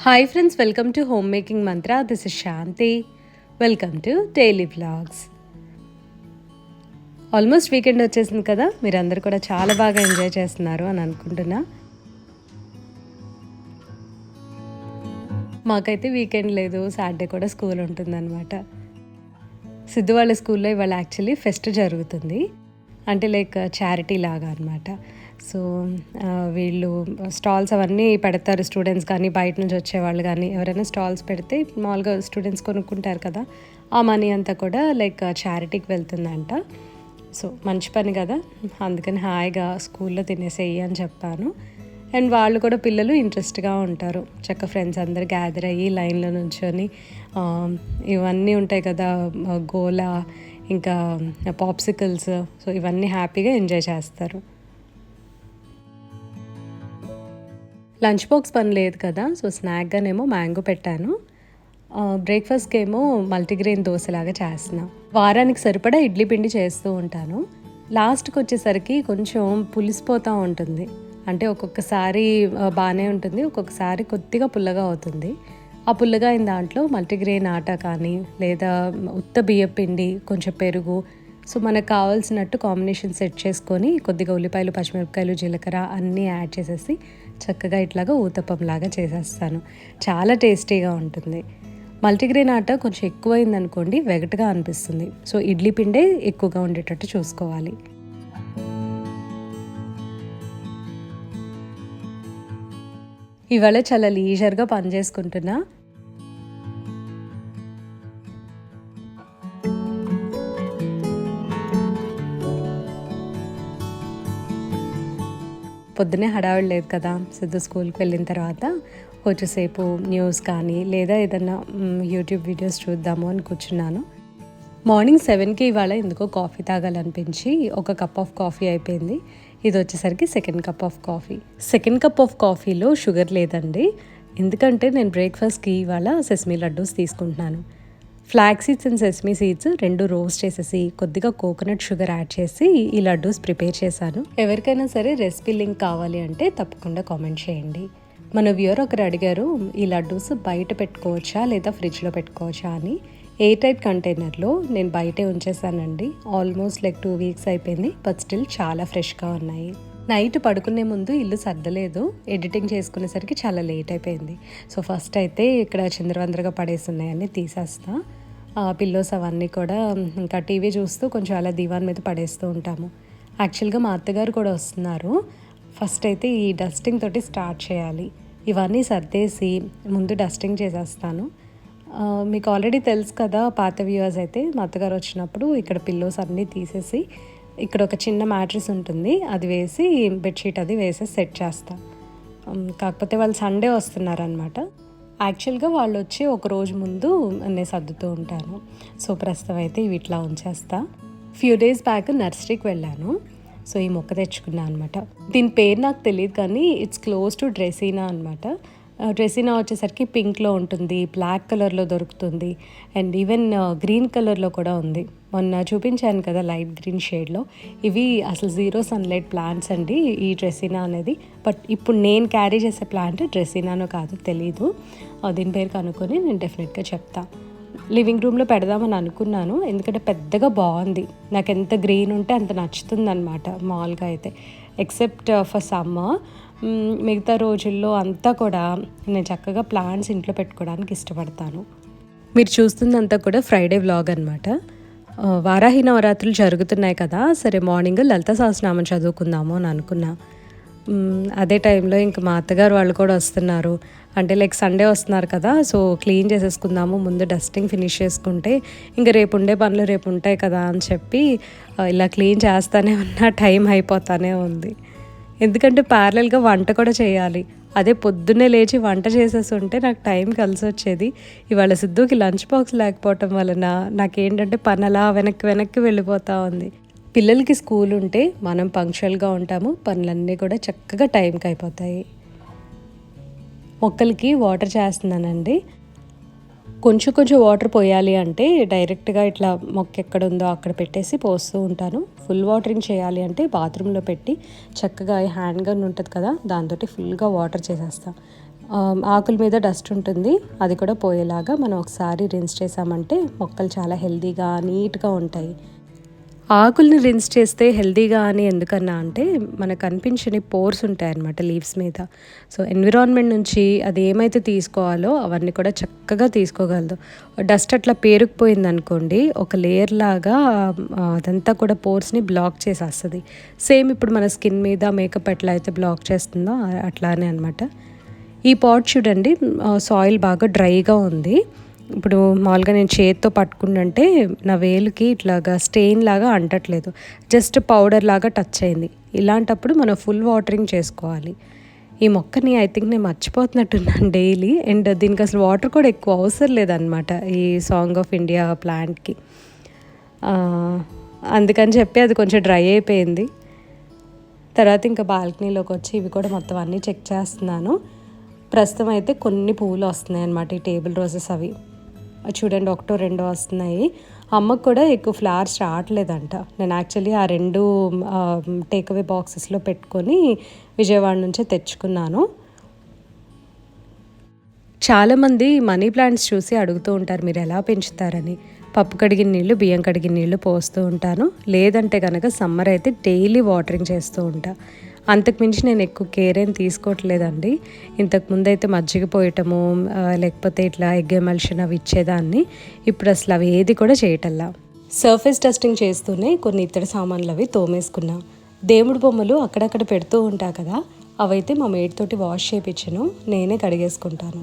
Hi friends welcome to home making Mantra this is Shanti welcome to daily vlogs almost weekend వచ్చేసింది కదా మీరందరూ కూడా చాలా బాగా ఎంజాయ్ చేస్తున్నారు అని అనుకుంటున్నా. మాకైతే వీకెండ్ లేదు సాటర్డే కూడా స్కూల్ ఉంటుందన్నమాట. సిద్ధు వాళ్ళ స్కూల్లో ఇవాళ యాక్చువల్లీ ఫెస్ట్ జరుగుతుంది. అంటే లైక్ చారిటీ లాగా అనమాట సో వీళ్ళు స్టాల్స్ అవన్నీ పెడతారు స్టూడెంట్స్ కానీ బయట నుంచి వచ్చేవాళ్ళు కానీ. ఎవరైనా స్టాల్స్ పెడితే మామూలుగా స్టూడెంట్స్ కొనుక్కుంటారు కదా. ఆ మనీ అంతా కూడా లైక్ చారిటీకి వెళ్తుందంట. సో మంచి పని కదా. అందుకని హాయిగా స్కూల్లో తినేసేయి అని చెప్పాను. అండ్ వాళ్ళు కూడా పిల్లలు ఇంట్రెస్ట్గా ఉంటారు. చక్క ఫ్రెండ్స్ అందరు గ్యాదర్ అయ్యి లైన్లో నుంచొని ఇవన్నీ ఉంటాయి కదా. గోలా ఇంకా పాప్సికల్స్. సో ఇవన్నీ హ్యాపీగా ఎంజాయ్ చేస్తారు. లంచ్ బాక్స్ పని లేదు కదా సో స్నాక్గానేమో మ్యాంగో పెట్టాను. బ్రేక్ఫాస్ట్కి ఏమో మల్టీగ్రెయిన్ దోశలాగా చేస్తున్నా. వారానికి సరిపడా ఇడ్లీ పిండి చేస్తూ ఉంటాను. లాస్ట్కి వచ్చేసరికి కొంచెం పులిసిపోతూ ఉంటుంది. అంటే ఒక్కొక్కసారి బాగానే ఉంటుంది ఒక్కొక్కసారి కొద్దిగా పుల్లగా అవుతుంది. ఆ పుల్లగా అయిన దాంట్లో మల్టీగ్రెయిన్ ఆట కానీ లేదా ఉత్త బియ్య పిండి కొంచెం పెరుగు సో మనకు కావాల్సినట్టు కాంబినేషన్ సెట్ చేసుకొని కొద్దిగా ఉల్లిపాయలు పచ్చిమిరపకాయలు జీలకర్ర అన్నీ యాడ్ చేసేసి చక్కగా ఇట్లాగా ఊతప్పం లాగా చేసేస్తాను. చాలా టేస్టీగా ఉంటుంది. మల్టీగ్రెయిన్ ఆట కొంచెం ఎక్కువైంది అనుకోండి వెగటగా అనిపిస్తుంది. సో ఇడ్లీ పిండే ఎక్కువగా ఉండేటట్టు చూసుకోవాలి. ఇవాళ చాలా లీజర్గా పని చేసుకుంటున్నా పొద్దునే హడావిడి లేదు కదా. సిద్ధు స్కూల్కి వెళ్ళిన తర్వాత కొంచెంసేపు న్యూస్ కానీ లేదా ఏదన్నా యూట్యూబ్ వీడియోస్ చూద్దాము అని కూర్చున్నాను. మార్నింగ్ సెవెన్కి ఇవాళ ఎందుకో కాఫీ తాగాలనిపించి ఒక కప్ ఆఫ్ కాఫీ అయిపోయింది. ఇది వచ్చేసరికి second cup of coffee. Second cup of కాఫీలో షుగర్ లేదండి. ఎందుకంటే నేను బ్రేక్ఫాస్ట్కి ఇవాళ సెస్మీ లడ్డూస్ తీసుకుంటున్నాను. Flax seeds and sesame seeds రెండు రోస్ట్ చేసేసి కొద్దిగా కోకోనట్ షుగర్ యాడ్ చేసి ఈ లడ్డూస్ ప్రిపేర్ చేశాను. ఎవరికైనా సరే రెసిపీ లింక్ కావాలి అంటే తప్పకుండా కామెంట్ చేయండి. మన వ్యూర్ ఒకరు అడిగారు ఈ లడ్డూస్ బయట పెట్టుకోవచ్చా లేదా ఫ్రిడ్జ్లో పెట్టుకోవచ్చా? అని. ఎయిర్ టైట్ కంటైనర్లో నేను బయటే ఉంచేసానండి ఆల్మోస్ట్ లైక్ టూ వీక్స్ అయిపోయింది బట్ స్టిల్ చాలా ఫ్రెష్గా ఉన్నాయి. నైట్ పడుకునే ముందు ఇల్లు సర్దలేదు. ఎడిటింగ్ చేసుకునేసరికి చాలా లేట్ అయిపోయింది. సో ఫస్ట్ అయితే ఇక్కడ చంద్రవందరగా పడేసి ఉన్నాయని తీసేస్తా పిల్లోస్ అవన్నీ కూడా ఇంకా టీవీ చూస్తూ కొంచెం అలా దీవాన్ మీద పడేస్తూ ఉంటాము. యాక్చువల్గా మా అత్తగారు కూడా వస్తున్నారు. ఫస్ట్ అయితే ఈ డస్టింగ్ తోటి స్టార్ట్ చేయాలి. ఇవన్నీ సర్దేసి ముందు డస్టింగ్ చేసేస్తాను. మీకు ఆల్రెడీ తెలుసు కదా పాత వ్యూవర్స్ అయితే. మా అత్తగారు వచ్చినప్పుడు ఇక్కడ పిల్లోస్ అన్నీ తీసేసి ఇక్కడ ఒక చిన్న మ్యాట్రిస్ ఉంటుంది. అది వేసి బెడ్షీట్ అది వేసి సెట్ చేస్తా. కాకపోతే వాళ్ళు సండే వస్తున్నారనమాట యాక్చువల్గా వాళ్ళు వచ్చి ఒక రోజు ముందు నేను సర్దుతూ ఉంటాను సో ప్రస్తుతం అయితే ఇవి ఇట్లా ఉంచేస్తా. ఫ్యూ డేస్ బ్యాక్ నర్సరీకి వెళ్ళాను. సో ఈ మొక్క తెచ్చుకున్నాను అనమాట దీని పేరు నాకు తెలియదు కానీ ఇట్స్ క్లోజ్ టు డ్రెసీనా అనమాట డ్రెసీనా వచ్చేసరికి పింక్లో ఉంటుంది బ్లాక్ కలర్లో దొరుకుతుంది అండ్ ఈవెన్ గ్రీన్ కలర్లో కూడా ఉంది. మొన్న చూపించాను కదా లైట్ గ్రీన్ షేడ్లో ఇవి అసలు జీరో సన్లైట్ ప్లాంట్స్ అండి ఈ డ్రెసినా అనేది. బట్ ఇప్పుడు నేను క్యారీ చేసే ప్లాంట్ డ్రెసినానో కాదు తెలీదు. దీని పేరు కనుక్కొని నేను డెఫినెట్గా చెప్తాను లివింగ్ రూమ్లో పెడదామని అనుకున్నాను. ఎందుకంటే పెద్దగా బాగుంది. నాకు ఎంత గ్రీన్ ఉంటే అంత నచ్చుతుంది అనమాట మామూలుగా అయితే ఎక్సెప్ట్ ఫర్ సమ్మర్ మిగతా రోజుల్లో అంతా కూడా నేను చక్కగా ప్లాంట్స్ ఇంట్లో పెట్టుకోవడానికి ఇష్టపడతాను. మీరు చూస్తుందంతా కూడా ఫ్రైడే వ్లాగ్ అనమాట వారాహి నవరాత్రులు జరుగుతున్నాయి కదా సరే మార్నింగ్ లలిత సహస్రనామం చదువుకుందాము అని అనుకున్నా. అదే టైంలో ఇంకా మా అత్తగారు వాళ్ళు కూడా వస్తున్నారు. అంటే లైక్ సండే వస్తున్నారు కదా సో క్లీన్ చేసేసుకుందాము ముందు డస్టింగ్ ఫినిష్ చేసుకుంటే ఇంకా రేపు ఉండే పనులు రేపు ఉంటాయి కదా అని చెప్పి ఇలా క్లీన్ చేస్తానే ఉన్న టైం అయిపోతానే ఉంది. ఎందుకంటే ప్యారలల్గా వంట కూడా చేయాలి. అదే పొద్దున్నే లేచి వంట చేసేసి ఉంటే నాకు టైం కలిసి వచ్చేది ఇవాళ సిద్ధుకి లంచ్ బాక్స్ లేకపోవటం వలన నాకేంటంటే పని అలా వెనక్కి వెనక్కి వెళ్ళిపోతూ ఉంది. పిల్లలకి స్కూల్ ఉంటే మనం పంక్చువల్గా ఉంటాము పనులన్నీ కూడా చక్కగా టైంకి అయిపోతాయి. మొక్కలకి వాటర్ చేస్తున్నానండి. కొంచెం కొంచెం వాటర్ పోయాలి అంటే డైరెక్ట్గా ఇట్లా మొక్క ఎక్కడ ఉందో అక్కడ పెట్టేసి పోస్తూ ఉంటాను. ఫుల్ వాటరింగ్ చేయాలి అంటే బాత్రూంలో పెట్టి చక్కగా హ్యాండ్ గన్ ఉంటుంది కదా దాంతో ఫుల్గా వాటర్ చేసేస్తాను ఆకుల మీద డస్ట్ ఉంటుంది అది కూడా పోయేలాగా మనం ఒకసారి రిన్స్ చేసామంటే మొక్కలు చాలా హెల్దీగా నీట్గా ఉంటాయి. ఆకుల్ని రిన్స్ చేస్తే హెల్దీగా అని ఎందుకన్నా అంటే మనకు కనిపించని పోర్స్ ఉంటాయి అన్నమాట లీవ్స్ మీద. సో ఎన్విరాన్మెంట్ నుంచి అది ఏమైతే తీసుకోవాలో అవన్నీ కూడా చక్కగా తీసుకోగలదు. డస్ట్ అట్లా పేరుకుపోయింది అనుకోండి ఒక లేయర్ లాగా అదంతా కూడా పోర్స్ని బ్లాక్ చేసేస్తుంది. సేమ్ ఇప్పుడు మన స్కిన్ మీద మేకప్ ఎట్లా అయితే బ్లాక్ చేస్తుందో అట్లానే అనమాట ఈ పాట్ చూడండి సాయిల్ బాగా డ్రైగా ఉంది. ఇప్పుడు మామూలుగా నేను చేతితో పట్టుకుంటుంటే నా వేలుకి ఇట్లాగా స్టెయిన్ లాగా అంటట్లేదు. జస్ట్ పౌడర్ లాగా టచ్ అయింది. ఇలాంటప్పుడు మనం ఫుల్ వాటరింగ్ చేసుకోవాలి. ఈ మొక్కని ఐ థింక్ నేను మర్చిపోతున్నట్టున్నాను డైలీ. అండ్ దీనికి అసలు వాటర్ కూడా ఎక్కువ అవసరం లేదనమాట ఈ సాంగ్ ఆఫ్ ఇండియా ప్లాంట్కి. అందుకని చెప్పి అది కొంచెం డ్రై అయిపోయింది. తర్వాత ఇంకా బాల్కనీలోకి వచ్చి ఇవి కూడా మొత్తం అన్నీ చెక్ చేస్తున్నాను. ప్రస్తుతం అయితే కొన్ని పువ్వులు వస్తున్నాయి అన్నమాట ఈ టేబుల్ రోజెస్ అవి. చూడండి ఒకటో రెండో వస్తున్నాయి. అమ్మకు కూడా ఎక్కువ ఫ్లవర్స్ రావట్లేదంట. నేను యాక్చువల్లీ ఆ రెండు టేక్ అవే బాక్సెస్లో పెట్టుకొని విజయవాడ నుంచే తెచ్చుకున్నాను. చాలామంది మనీ ప్లాంట్స్ చూసి అడుగుతూ ఉంటారు మీరు ఎలా పెంచుతారని? పప్పు కడిగిన నీళ్ళు బియ్యం కడిగిన నీళ్ళు పోస్తూ ఉంటాను. లేదంటే కనుక సమ్మర్ అయితే డైలీ వాటరింగ్ చేస్తూ ఉంటాను అంతకు మించి నేను ఎక్కువ కేర్ ఏం తీసుకోవట్లేదండి. ఇంతకు ముందు అయితే మజ్జిగ పోయటము లేకపోతే ఇట్లా ఎగ్ ఎమల్షన్ అవి ఇచ్చేదాన్ని. ఇప్పుడు అసలు అవి ఏది కూడా చేయటల్లా. సర్ఫేస్ టెస్టింగ్ చేస్తూనే కొన్ని ఇతర సామాన్లు అవి తోమేసుకున్నా. దేవుడి బొమ్మలు అక్కడక్కడ పెడుతూ ఉంటా కదా అవైతే మా మేడితోటి వాష్ చేయించను నేనే కడిగేసుకుంటాను.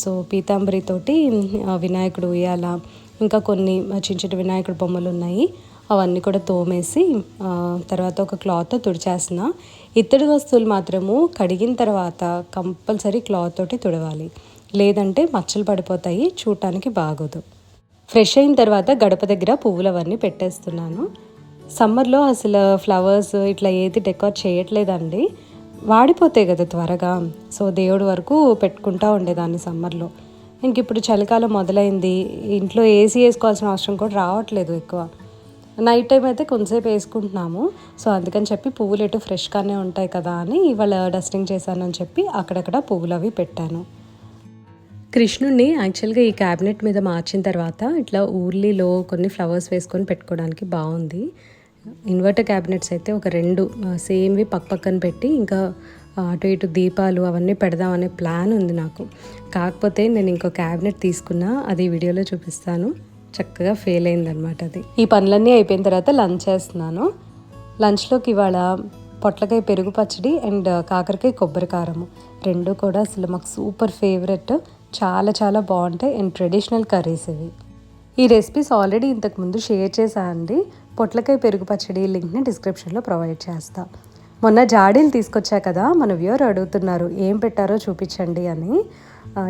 సో పీతాంబరితోటి వినాయకుడు ఉయ్యాల ఇంకా కొన్ని చిన్న చిన్న వినాయకుడు బొమ్మలు ఉన్నాయి. అవన్నీ కూడా తోమేసి తర్వాత ఒక క్లాత్ తుడిచేసిన ఇత్తడి వస్తువులు మాత్రము కడిగిన తర్వాత కంపల్సరీ క్లాత్ తోటి తుడవాలి. లేదంటే మచ్చలు పడిపోతాయి చూడటానికి బాగోదు. ఫ్రెష్ అయిన తర్వాత గడప దగ్గర పువ్వులు అవన్నీ పెట్టేస్తున్నాను. సమ్మర్లో అసలు ఫ్లవర్స్ ఇట్లా ఏది డెకార్ చేయట్లేదండి. వాడిపోతాయి కదా త్వరగా. సో దేవుడి వరకు పెట్టుకుంటా ఉండేదాన్ని సమ్మర్లో. ఇంక ఇప్పుడు చలికాలం మొదలైంది. ఇంట్లో ఏసీ వేసుకోవాల్సిన అవసరం కూడా రావట్లేదు ఎక్కువ. నైట్ టైం అయితే కొంతసేపు వేసుకుంటున్నాము. సో అందుకని చెప్పి పువ్వులు ఎటు ఫ్రెష్గానే ఉంటాయి కదా అని ఇవాళ డస్టింగ్ చేశానని చెప్పి అక్కడక్కడ పువ్వులు అవి పెట్టాను. కృష్ణుడిని యాక్చువల్గా ఈ క్యాబినెట్ మీద మార్చిన తర్వాత ఇట్లా ఊర్లీలో కొన్ని ఫ్లవర్స్ వేసుకొని పెట్టుకోవడానికి బాగుంది. ఇన్వర్టర్ క్యాబినెట్స్ అయితే ఒక రెండు సేమ్వి పక్క పక్కన పెట్టి ఇంకా అటు ఇటు దీపాలు అవన్నీ పెడదామనే ప్లాన్ ఉంది నాకు. కాకపోతే నేను ఇంకో క్యాబినెట్ తీసుకున్నా అది వీడియోలో చూపిస్తాను. చక్కగా ఫెయిల్ అయిందనమాట అది. ఈ పనులన్నీ అయిపోయిన తర్వాత లంచ్ చేస్తున్నాను. లంచ్లోకి ఇవాళ పొట్లకాయ పెరుగు పచ్చడి అండ్ కాకరకాయ కొబ్బరి కారము. రెండు కూడా అసలు మాకు సూపర్ ఫేవరెట్ చాలా చాలా బాగుంటాయి అండ్ ట్రెడిషనల్ కర్రీస్ ఇవి. ఈ రెసిపీస్ ఆల్రెడీ ఇంతకుముందు షేర్ చేశా అండి. పొట్లకాయ పెరుగు పచ్చడి లింక్ని డిస్క్రిప్షన్లో ప్రొవైడ్ చేస్తా. మొన్న జాడీలు తీసుకొచ్చా కదా మన వ్యూర్ అడుగుతున్నారు ఏం పెట్టారో చూపించండి అని.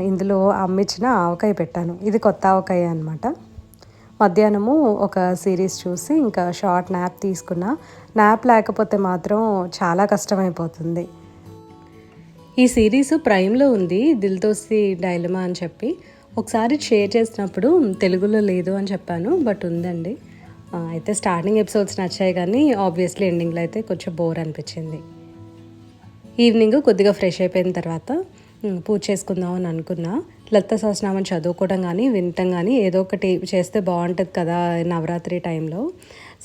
ఇందులో అమ్మిచ్చిన ఆవకాయ పెట్టాను. ఇది కొత్త ఆవకాయ అనమాట మధ్యాహ్నము ఒక సిరీస్ చూసి ఇంకా షార్ట్ నాప్ తీసుకున్నా. న్యాప్ లేకపోతే మాత్రం చాలా కష్టమైపోతుంది. ఈ సిరీస్ ప్రైమ్లో ఉంది. దిల్తోసి డైలమా అని చెప్పి. ఒకసారి షేర్ చేసినప్పుడు తెలుగులో లేదు అని చెప్పాను బట్ ఉందండి. అయితే స్టార్టింగ్ ఎపిసోడ్స్ నచ్చాయి కానీ ఆబ్వియస్లీ ఎండింగ్లో అయితే కొంచెం బోర్ అనిపించింది. ఈవినింగ్ కొద్దిగా ఫ్రెష్ అయిపోయిన తర్వాత పూజ చేసుకుందాం అని అనుకున్నా. లలిత సహస్రనామం చదువుకోవడం కానీ వినటం కానీ ఏదో ఒకటి చేస్తే బాగుంటుంది కదా నవరాత్రి టైంలో.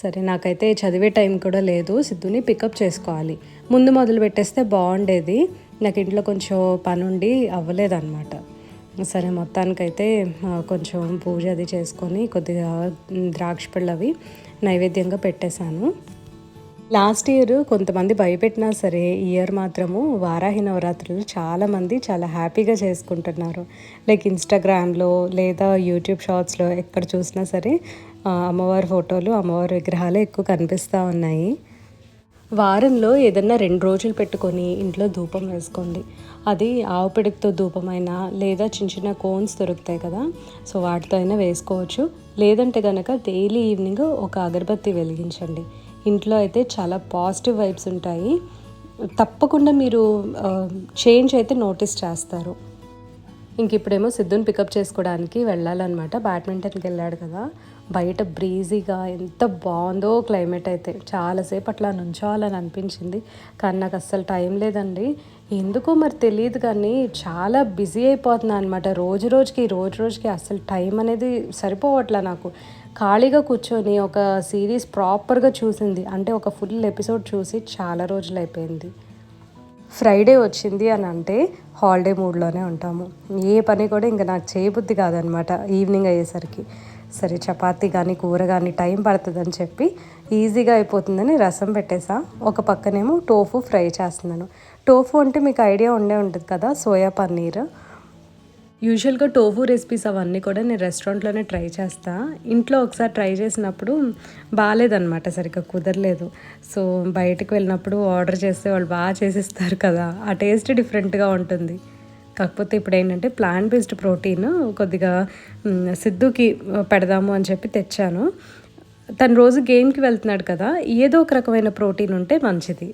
సరే నాకైతే చదివే టైం కూడా లేదు. సిద్ధుని పికప్ చేసుకోవాలి. ముందు మొదలు పెట్టేస్తే బాగుండేది. నాకు ఇంట్లో కొంచెం పని ఉండి అవ్వలేదన్నమాట. సరే మొత్తానికైతే కొంచెం పూజ అది చేసుకొని కొద్దిగా ద్రాక్ష పళ్ళు అవి నైవేద్యంగా పెట్టేశాను. లాస్ట్ ఇయర్ కొంతమంది భయపెట్టినా సరే ఇయర్ మాత్రము వారాహి నవరాత్రులు చాలామంది చాలా హ్యాపీగా చేసుకుంటున్నారు. లైక్ ఇన్స్టాగ్రామ్లో లేదా యూట్యూబ్ షార్ట్స్లో ఎక్కడ చూసినా సరే అమ్మవారి ఫోటోలు అమ్మవారి విగ్రహాలు ఎక్కువ కనిపిస్తూ ఉన్నాయి. వారంలో ఏదన్నా రెండు రోజులు పెట్టుకొని ఇంట్లో ధూపం వేసుకోండి. అది ఆవు ధూపమైనా లేదా చిన్న చిన్న కోన్స్ దొరుకుతాయి కదా సో వాటితో అయినా వేసుకోవచ్చు. లేదంటే కనుక డైలీ ఈవినింగ్ ఒక అగరబత్తి వెలిగించండి. ఇంట్లో అయితే చాలా పాజిటివ్ వైబ్స్ ఉంటాయి. తప్పకుండా మీరు చేంజ్ అయితే నోటీస్ చేస్తారు. ఇంక ఇప్పుడేమో సిద్ధుని పికప్ చేసుకోవడానికి వెళ్ళాలన్నమాట. బ్యాడ్మింటన్కి వెళ్ళాడు కదా. బయట బ్రీజీగా ఎంత బాగుందో క్లైమేట్ అయితే. చాలాసేపు అట్లా నుంచోవాలని అనిపించింది. కానీ నాకు అస్సలు టైం లేదండి. ఎందుకో మరి తెలియదు కానీ చాలా బిజీ అయిపోతున్నాను అనమాట రోజు రోజుకి రోజు రోజుకి అసలు టైం అనేది సరిపోవట్లే నాకు. ఖాళీగా కూర్చొని ఒక సిరీస్ ప్రాపర్గా చూసింది. అంటే ఒక ఫుల్ ఎపిసోడ్ చూసి చాలా రోజులు అయిపోయింది. ఫ్రైడే వచ్చింది అని అంటే హాలిడే మూడ్లోనే ఉంటాము. ఏ పని కూడా ఇంకా నాకు చేయబుద్ధి కాదనమాట ఈవినింగ్ అయ్యేసరికి. సరే చపాతి కానీ కూర కానీ టైం పడుతుందని చెప్పి ఈజీగా అయిపోతుందని రసం పెట్టేసా. ఒక పక్కనేమో టోఫు ఫ్రై చేస్తున్నాను. టోఫు అంటే మీకు ఐడియా ఉండే ఉంటుంది కదా సోయా పన్నీర్. యూజువల్గా టోఫు రెసిపీస్ అవన్నీ కూడా నేను రెస్టారెంట్లోనే ట్రై చేస్తా. ఇంట్లో ఒకసారి ట్రై చేసినప్పుడు బాగాలేదనమాట సరిగ్గా కుదరలేదు. సో బయటకు వెళ్ళినప్పుడు ఆర్డర్ చేస్తే వాళ్ళు బాగా చేసిస్తారు కదా ఆ టేస్ట్ డిఫరెంట్గా ఉంటుంది. కాకపోతే ఇప్పుడు ఏంటంటే ప్లాంట్ బేస్డ్ ప్రోటీన్ కొద్దిగా సిద్ధుకి పెడదాము అని చెప్పి తెచ్చాను. తను రోజు గేమ్కి వెళ్తున్నాడు కదా ఏదో ఒక రకమైన ప్రోటీన్ ఉంటే మంచిది.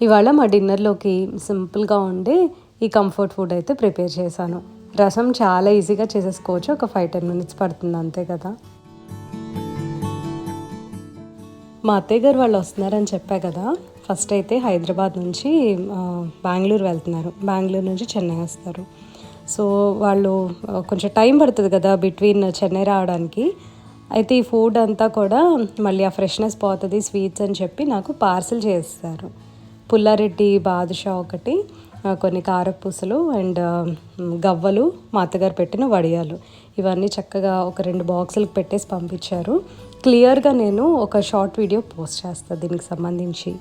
ఇవాళ మా డిన్నర్లోకి సింపుల్గా ఉండే ఈ కంఫర్ట్ ఫుడ్ అయితే ప్రిపేర్ చేశాను. రసం చాలా ఈజీగా చేసేసుకోవచ్చు ఒక ఫైవ్ టెన్ మినిట్స్ పడుతుంది అంతే కదా. మా అత్తయ్య గారు వాళ్ళు వస్తున్నారని చెప్పా కదా ఫస్ట్ అయితే హైదరాబాద్ నుంచి బెంగళూరు వెళ్తున్నారు. బెంగళూరు నుంచి చెన్నై వస్తారు. సో వాళ్ళు కొంచెం టైం పడుతుంది కదా బిట్వీన్ చెన్నై రావడానికి. అయితే ఈ ఫుడ్ అంతా కూడా మళ్ళీ ఆ ఫ్రెష్నెస్ పోతుంది స్వీట్స్ అని చెప్పి నాకు పార్సిల్ చేస్తారు. పుల్లారెడ్డి బాదుషా ఒకటి కొన్ని కారపూసలు అండ్ గవ్వలు మా అత్తగారు పెట్టిన వడియాలు. ఇవన్నీ చక్కగా ఒక రెండు బాక్సులకు పెట్టేసి పంపించారు. క్లియర్గా నేను ఒక షార్ట్ వీడియో పోస్ట్ చేస్తాను దీనికి సంబంధించి.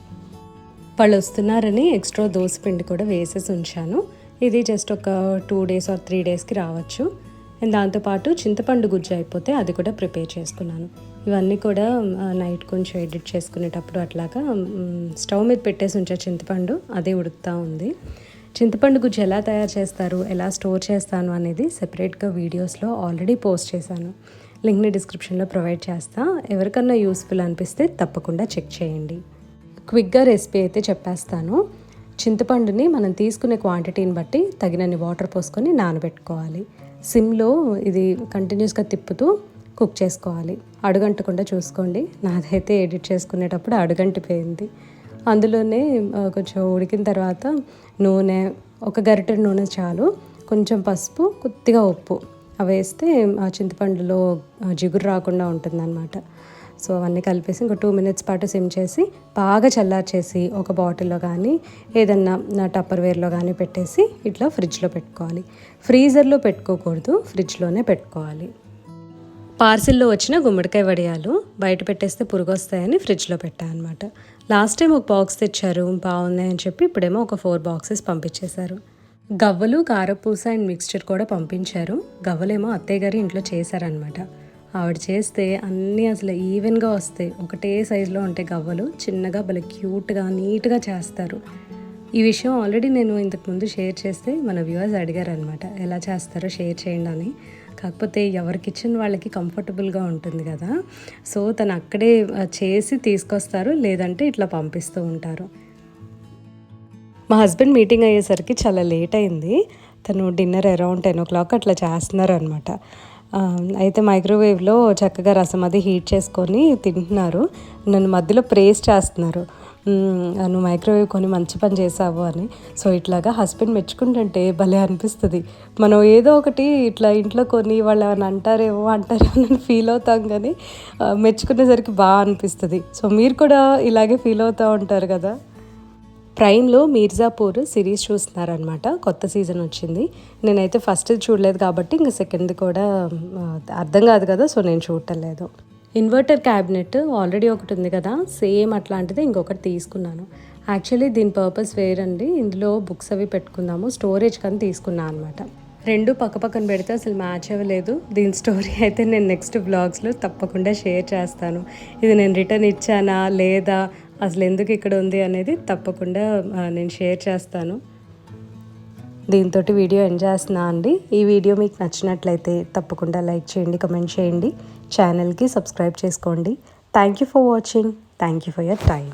వాళ్ళు వస్తున్నారని ఎక్స్ట్రా దోశ పిండి కూడా వేసేసి ఉంచాను. ఇది జస్ట్ ఒక టూ డేస్ ఆర్ త్రీ డేస్కి రావచ్చు. అండ్ దాంతోపాటు చింతపండు గుజ్జు అయిపోతే అది కూడా ప్రిపేర్ చేసుకున్నాను. ఇవన్నీ కూడా నైట్ కొంచెం ఎడిట్ చేసుకునేటప్పుడు అట్లాగా స్టవ్ మీద పెట్టేసి ఉంచా చింతపండు అదే ఉడుకుతూ ఉంది. చింతపండు గుజ్జు ఎలా తయారు చేస్తారు ఎలా స్టోర్ చేస్తాను అనేది సెపరేట్గా వీడియోస్లో ఆల్రెడీ పోస్ట్ చేశాను. లింక్ని డిస్క్రిప్షన్లో ప్రొవైడ్ చేస్తా. ఎవరికన్నా యూస్ఫుల్ అనిపిస్తే తప్పకుండా చెక్ చేయండి. క్విక్గా రెసిపీ అయితే చెప్పేస్తాను. చింతపండుని మనం తీసుకునే క్వాంటిటీని బట్టి తగినన్ని వాటర్ పోసుకొని నానబెట్టుకోవాలి. సిమ్లో ఇది కంటిన్యూస్గా తిప్పుతూ కుక్ చేసుకోవాలి. అడుగంటకుండా చూసుకోండి. నాదైతే ఎడిట్ చేసుకునేటప్పుడు అడుగంటిపోయింది. అందులోనే కొంచెం ఉడికిన తర్వాత నూనె ఒక గరిటె నూనె చాలు. కొంచెం పసుపు కొద్దిగా ఉప్పు. అవి వేస్తే ఆ చింతపండులో జిగురు రాకుండా ఉంటుందన్నమాట. సో అవన్నీ కలిపేసి ఇంకో టూ మినిట్స్ పాటు సిమ్ చేసి బాగా చల్లార్చేసి ఒక బాటిల్లో కానీ ఏదన్నా నా టప్పర్ వేర్లో కానీ పెట్టేసి ఇట్లా ఫ్రిడ్జ్లో పెట్టుకోవాలి. ఫ్రీజర్లో పెట్టుకోకూడదు ఫ్రిడ్జ్లోనే పెట్టుకోవాలి. పార్సిల్లో వచ్చిన గుమ్మడికాయ వడియాలు బయట పెట్టేస్తే పురుగు వస్తాయని ఫ్రిడ్జ్లో పెట్టాను అనమాట లాస్ట్ టైం ఒక బాక్స్ తెచ్చారు బాగున్నాయని చెప్పి ఇప్పుడేమో ఒక ఫోర్ బాక్సెస్ పంపించేశారు. గవ్వలు కారపూస అండ్ మిక్స్చర్ కూడా పంపించారు. గవ్వలేమో అత్తయ్య గారి ఇంట్లో చేశారనమాట ఆవిడ చేస్తే అన్నీ అసలు ఈవెన్గా వస్తాయి. ఒకటే సైజులో ఉంటాయి గవ్వలు చిన్నగా భలే క్యూట్గా నీట్గా చేస్తారు. ఈ విషయం ఆల్రెడీ నేను ఇంతకుముందు షేర్ చేస్తే మన వ్యూవర్స్ అడిగారు అనమాట ఎలా చేస్తారో షేర్ చేయండి అని. కాకపోతే ఎవరి కిచెన్ వాళ్ళకి కంఫర్టబుల్గా ఉంటుంది కదా. సో తను అక్కడే చేసి తీసుకొస్తారు లేదంటే ఇట్లా పంపిస్తూ ఉంటారు. మా హస్బెండ్ మీటింగ్ అయ్యేసరికి చాలా లేట్ అయింది. తను dinner around ten o'clock అట్లా చేస్తున్నారు అనమాట అయితే మైక్రోవేవ్లో చక్కగా రసం అది హీట్ చేసుకొని తింటున్నారు. నన్ను మధ్యలో ప్రేస్ చేస్తున్నారు. నువ్వు మైక్రోవేవ్ కొని మంచి పని చేసావు అని. సో ఇట్లాగా హస్బెండ్ మెచ్చుకుంటుంటే భలే అనిపిస్తుంది. మనం ఏదో ఒకటి ఇట్లా ఇంట్లో కొని వాళ్ళు ఏమైనా అంటారేమో అంటారేమో అని ఫీల్ అవుతాం కానీ మెచ్చుకునేసరికి బాగా అనిపిస్తుంది. సో మీరు కూడా ఇలాగే ఫీల్ అవుతూ ఉంటారు కదా? ప్రైమ్లో మీర్జాపూర్ సిరీస్ చూస్తున్నారనమాట కొత్త సీజన్ వచ్చింది. నేనైతే ఫస్ట్ చూడలేదు కాబట్టి ఇంకా సెకండ్ది కూడా అర్థం కాదు కదా సో నేను చూడటం ఇన్వర్టర్ క్యాబినెట్ ఆల్రెడీ ఒకటి ఉంది కదా సేమ్ అట్లాంటిది ఇంకొకటి తీసుకున్నాను. యాక్చువల్లీ దీని పర్పస్ వేరండి. ఇందులో బుక్స్ అవి పెట్టుకుందాము స్టోరేజ్ కానీ తీసుకున్నాను అనమాట రెండు పక్క పక్కన పెడితే అసలు మ్యాచ్ అవ్వలేదు. దీని స్టోరీ అయితే నేను నెక్స్ట్ బ్లాగ్స్లో తప్పకుండా షేర్ చేస్తాను. ఇది నేను రిటర్న్ ఇచ్చానా లేదా అసలు ఎందుకు ఇక్కడ ఉంది అనేది తప్పకుండా నేను షేర్ చేస్తాను. దీంతో వీడియో ఎంజాయ్ చేస్తున్నా అండి. ఈ వీడియో మీకు నచ్చినట్లయితే తప్పకుండా లైక్ చేయండి కమెంట్ చేయండి. ఛానల్కి సబ్స్క్రైబ్ చేసుకోండి. Thank you for watching thank you for your time